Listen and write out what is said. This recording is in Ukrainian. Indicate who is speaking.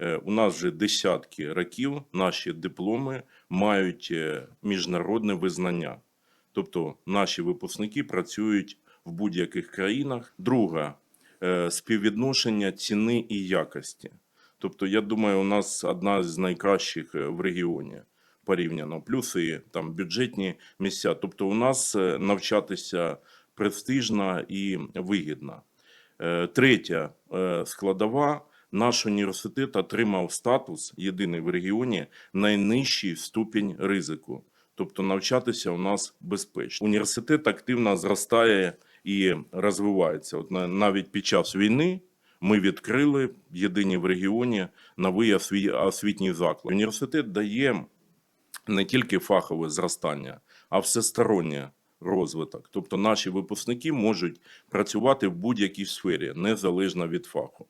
Speaker 1: Е, У нас вже десятки років наші дипломи мають е, міжнародне визнання. Тобто наші випускники працюють в будь-яких країнах. Друга е, співвідношення ціни і якості. Тобто, я думаю, у нас одна з найкращих в регіоні порівняно. Плюс і там бюджетні місця. Тобто, у нас навчатися престижно і вигідно. Третя складова. Наш університет отримав статус єдиний в регіоні найнижчий ступінь ризику. Тобто навчатися у нас безпечно. Університет активно зростає і розвивається. От навіть під час війни ми відкрили єдині в регіоні новий освітній заклад. Університет дає не тільки фахове зростання, а всестороннє розвиток. Тобто наші випускники можуть працювати в будь-якій сфері, незалежно від фаху.